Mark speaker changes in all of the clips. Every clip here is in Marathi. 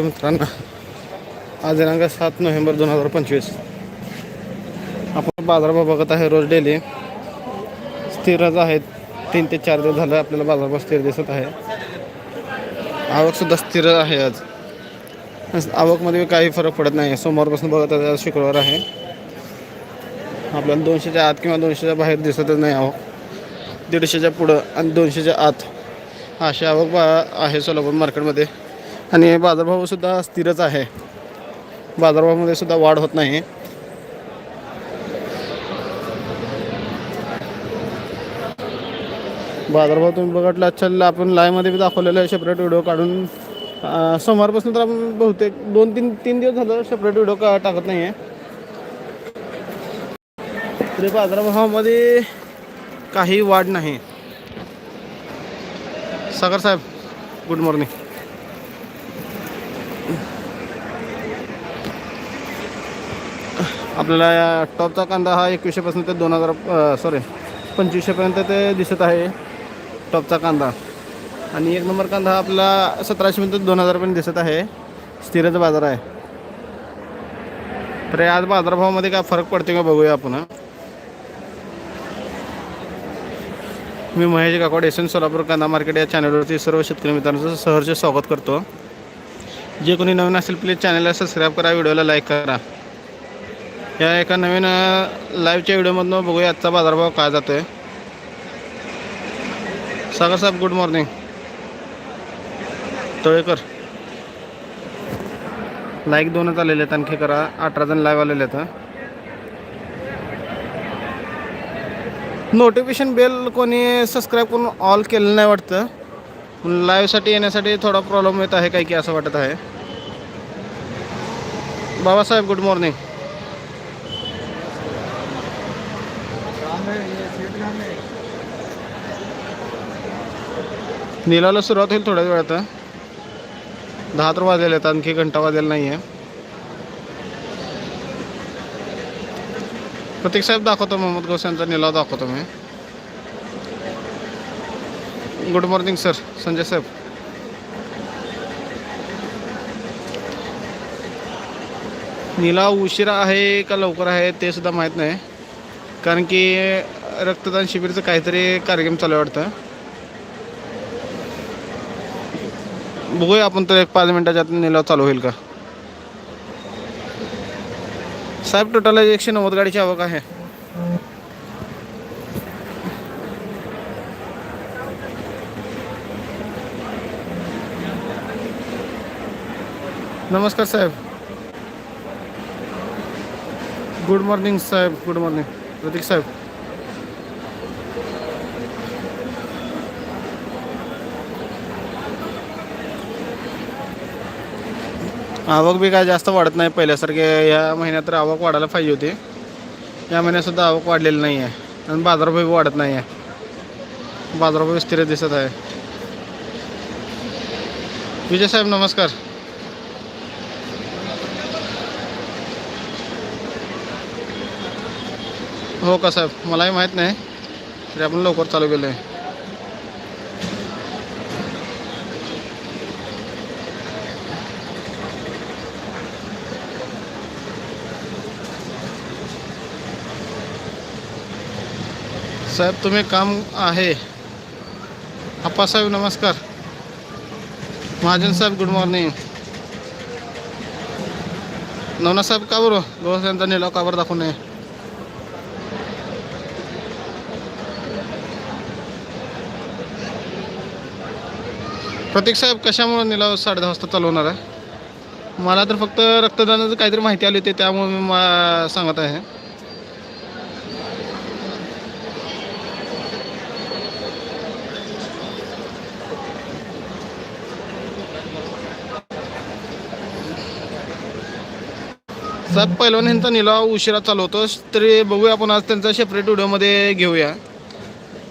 Speaker 1: मित्रांनो. आज दिनांक सात नोव्हेंबर दोन हजार पंचवीस. आपण बाजारभाव बघत आहे रोज डेली. स्थिरच आहेत. तीन ते चार दिवस झालं आपल्याला बाजारभाव स्थिर दिसत आहे. आवकसुद्धा स्थिर आहे आज. आवकमध्ये काही फरक पडत नाही. सोमवारपासून बघत आहे आज शुक्रवार आहे. आपल्याला दोनशेच्या आत किंवा दोनशेच्या बाहेर दिसतच नाही आवक. दीडशेच्या पुढं आणि दोनशेच्या आत. अशी आवक बा आहे सोलापूर मार्केटमध्ये. आणि बाजारभावसुद्धा स्थिरच आहे. बाजारभावामध्ये सुद्धा वाढ होत नाही. बाजारभाव तुम्ही बघितला अच्छा आपण लाईव्हमध्ये बी दाखवलेलं आहे सेपरेट व्हिडिओ काढून. सोमवारपासून तर आपण बहुतेक दोन तीन तीन दिवस झालं सेपरेट व्हिडिओ का टाकत नाही आहे तरी बाजारभावामध्ये काही वाढ नाही. सागर साहेब गुड मॉर्निंग आपल्याला या टॉपचा कांदा हा एकवीसशेपासून ते दोन हजार सॉरी पंचवीसशेपर्यंत ते दिसत आहे टॉपचा कांदा. आणि एक नंबर कांदा हा आपला सतराशेपर्यंत दोन हजारपर्यंत दिसत आहे. स्थिरच बाजार आहे. तर आज बाजारभावामध्ये काय फरक पडतो का बघूया आपण मी महेश गायकवाड एस एन सोलापूर कांदा मार्केट या चॅनलवरती सर्व शेतकरी मित्रांचं सहर्ष स्वागत करतो. जे कोणी नवीन असेल प्लीज चॅनलला सबस्क्राईब करा व्हिडिओला लाईक करा. या एका नवीन लाईव्हच्या व्हिडिओमधनं बघूया आजचा बाजारभाव काय जातोय. सागर साहेब गुड मॉर्निंग तळेकर. लाईक दोनच आलेले आहेत आणखी करा. अठरा जण लाईव्ह आलेले आहेत नोटिफिकेशन बेल कोणी सबस्क्राईब करून ऑल केलं नाही वाटतं. लाईव्हसाठी येण्यासाठी थोडा प्रॉब्लेम येत आहे काही की असं वाटत आहे. बाबासाहेब गुड मॉर्निंग निलाला सुरुवात होईल थोड्याच वेळात. दहा तर वाजलेले आहेत आणखी घंटा वाजलेला नाही आहे. प्रतीक साहेब दाखवतो मोहम्मद गोस यांचा निलाव दाखवतो मी. गुड मॉर्निंग सर संजय साहेब निलाव उशिरा आहे का लवकर आहे ते सुद्धा माहीत नाही. कारण की रक्तदान शिबिरचं काहीतरी कार्यक्रम चालू आहे वाटतं. बघूया आपण तर एक पाच मिनिटाच्या आत निलाव चालू होईल का. साहेब टोटल एकशे नव्वद गाडीची आवक आहे. नमस्कार साहेब. गुड मॉर्निंग साहेब. गुड मॉर्निंग प्रतीक साहेब. आवक बी काय जास्त वाढत नाही. पहिल्यासारखे या महिन्यात तर आवक वाढायला पाहिजे होती. या महिन्यातसुद्धा आवक वाढलेली नाही आहे आणि बाजारभाव वाढत नाही आहे बाजारभाव स्थिर दिसत आहे. विजय साहेब नमस्कार. हो का साहेब? मलाही माहीत नाही. तरी आपण लवकर चालू केलं आहे साहेब तुम्ही काम आहे. आप्पासाहेब नमस्कार. महाजन साहेब गुड मॉर्निंग नवना साहेब का बरं? गवस त्यांचा निलाव का बरं दाखवू नये. प्रतीक साहेब कशामुळे निलाव साडे दहा वाजता चालू होणार आहे? मला तर फक्त रक्तदानाचं काहीतरी माहिती आली होती त्यामुळे मी मा- सांगत आहे. साहेब पहिलवान यांचा निलाव उशिरा चालू होतो तरी बघूया आपण आज त्यांचा सेपरेट व्हिडिओमध्ये घेऊया.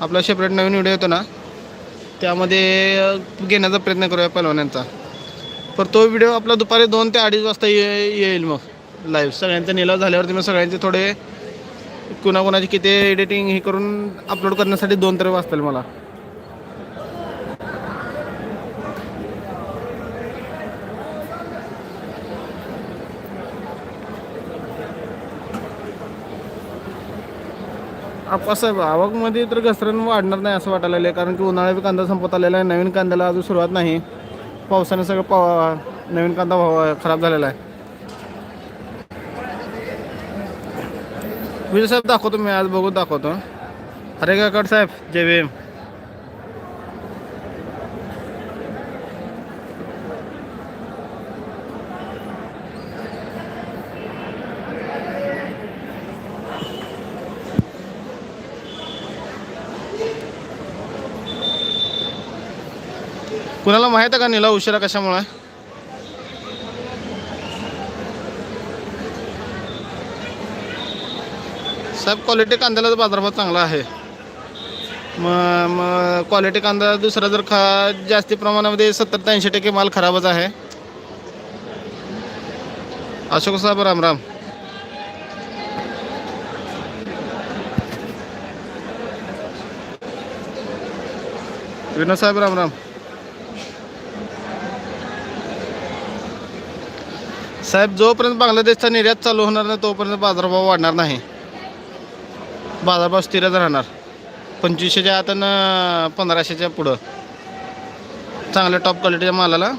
Speaker 1: आपला सेपरेट नवीन व्हिडिओ येतो ना. त्यामध्ये घेण्याचा प्रयत्न करूया पहिलवान पर तो व्हिडिओ आपला दुपारी दोन ते अडीच वाजता ये येईल मग लाईव्ह सगळ्यांचा निलाव झाल्यावरती मग सगळ्यांचे थोडे कुणाकुणाची किती एडिटिंग हे करून अपलोड करण्यासाठी दोन तरी वाजतील मला. आप्पासाहेब आवकमध्ये तर घसरण वाढणार नाही असं वाटायला लागलं कारण की उन्हाळ्यात कांदा संपत आलेला आहे नवीन कांद्याला अजून सुरुवात नाही. पावसाने सगळं पाव नवीन कांदा खराब झालेला आहे. विजय साहेब दाखवतो मी आज बघू दाखवतो. अरे काकड साहेब जय भीम. कुणाला माहीत आहे का निला उशिरा कशामुळे? साहेब क्वालिटी कांद्याला बाजारभाव चांगला आहे. मग मग क्वालिटी कांदा दुसरा जर खा जास्ती प्रमाणामध्ये सत्तर ते ऐंशी टक्के माल खराबच आहे. अशोक साहेब राम राम. विनोद साहेब राम राम. साहेब जोपर्यंत बांगलादेशचा निर्यात चालू होणार नाही तोपर्यंत बाजारभाव वाढणार नाही. बाजारभाव स्थिरच राहणार. पंचवीसशेच्या आता ना पंधराशेच्या पुढं. चांगल्या टॉप क्वालिटीच्या मालाला.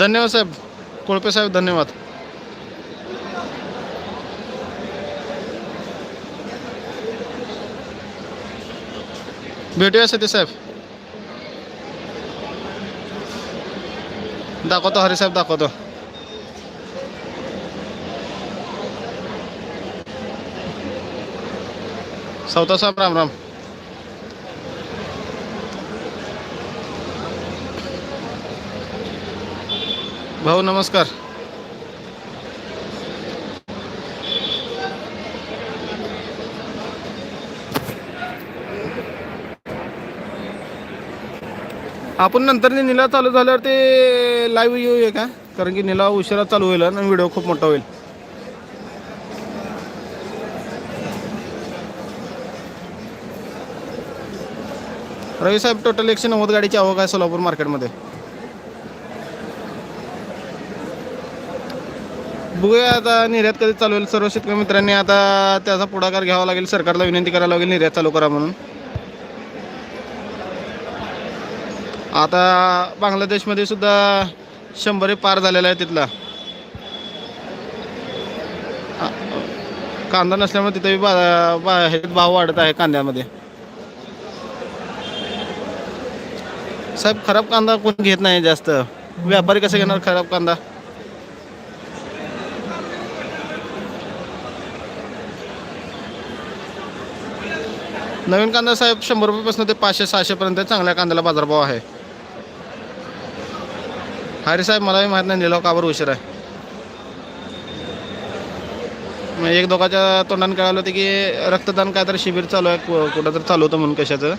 Speaker 1: धन्यवाद साहेब. कोळपे साहेब धन्यवाद. भेटूया सती साहेब. दाखवतो हरिसाहेब दाखवतो सौता साहेब राम राम भाऊ नमस्कार आपण नंतर निला चालू झाल्यावर ते लाईव्ह येऊया का? कारण की निला उशिरा चालू होईल आणि व्हिडिओ खूप मोठा होईल. रवी साहेब टोटल एकशे नव्वद गाडीची आवक आहे सोलापूर मार्केटमध्ये. बघूया आता निर्यात कधी चालू होईल. सर्व शेतकरी मित्रांनी आता त्याचा पुढाकार घ्यावा लागेल. सरकारला विनंती करायला लागेल निर्यात चालू करा म्हणून. आता बांगलादेशमध्ये सुद्धा शंभर पार झालेला आहे तिथला. कांदा नसल्यामुळे तिथे बा बा- हे भाव वाढत आहे कांद्यामध्ये. साहेब खराब कांदा कोण घेत नाही जास्त? व्यापारी कसं घेणार खराब कांदा? नवीन कांदा साहेब शंभर रुपयापासून ते पाचशे सहाशेपर्यंत चांगल्या कांद्याला बाजारभाव आहे. हरी साहेब मलाही माहीत नाही निलाव काबर उशीर आहे? मग एक दोघाच्या तोंडाने कळालं होतं की रक्तदान काय तर शिबिर चालू आहे कुठं तर चालू होतं म्हणून कशाचं?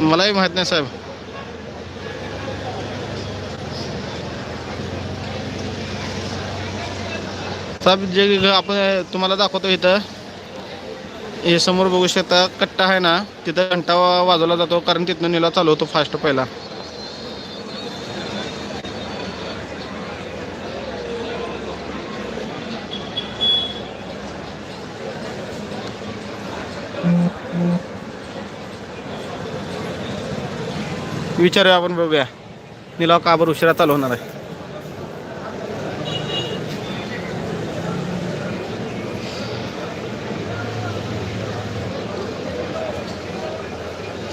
Speaker 1: मलाही माहीत नाही साहेब. साहेब जे आपण तुम्हाला दाखवतो इथं हे समोर बघू शकता कट्टा आहे ना तिथं घंटा वाजवला जातो कारण तिथनं निला चालू होतो फास्ट पहिला. विचारूया आपण बघूया निलाव का बरं उशिरा चालू होणार आहे?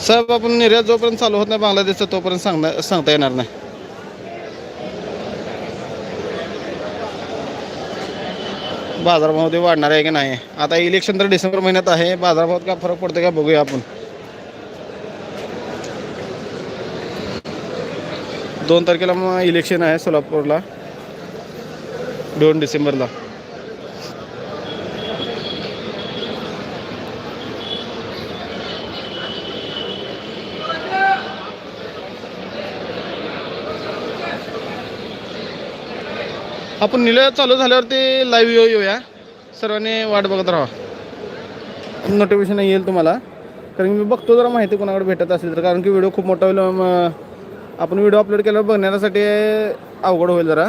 Speaker 1: साहेब आपण निर्यात जोपर्यंत चालू होत नाही बांगलादेशचा तोपर्यंत सांगणार सांगता येणार नाही. बाजारभावामध्ये वाढणार आहे की नाही? आता इलेक्शन तर डिसेंबर महिन्यात आहे. बाजारभावात काय फरक पडतो का बघूया आपण. दोन तारखेला मग इलेक्शन आहे सोलापूरला. दोन डिसेंबरला. आपण निलय चालू झाल्यावर ते लाईव्ह येऊ येऊया. सर्वांनी वाट बघत राहा. नोटिफिकेशन येईल तुम्हाला. कारण मी बघतो जरा माहिती कोणाकडे भेटत असेल तर. कारण की व्हिडिओ खूप मोठा होईल आपण व्हिडिओ अपलोड केल्यावर बघण्यासाठी अवघड होईल जरा.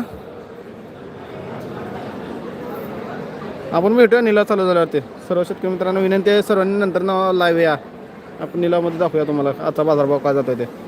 Speaker 1: आपण भेटूया निला चालू झाल्यावरती. सर्व शेतकरी मित्रांनो विनंती आहे सर्वांनी नंतर ना लाईव्ह या. आपण निलामध्ये दाखवूया तुम्हाला. आता बाजारभाव काय जातोय ते.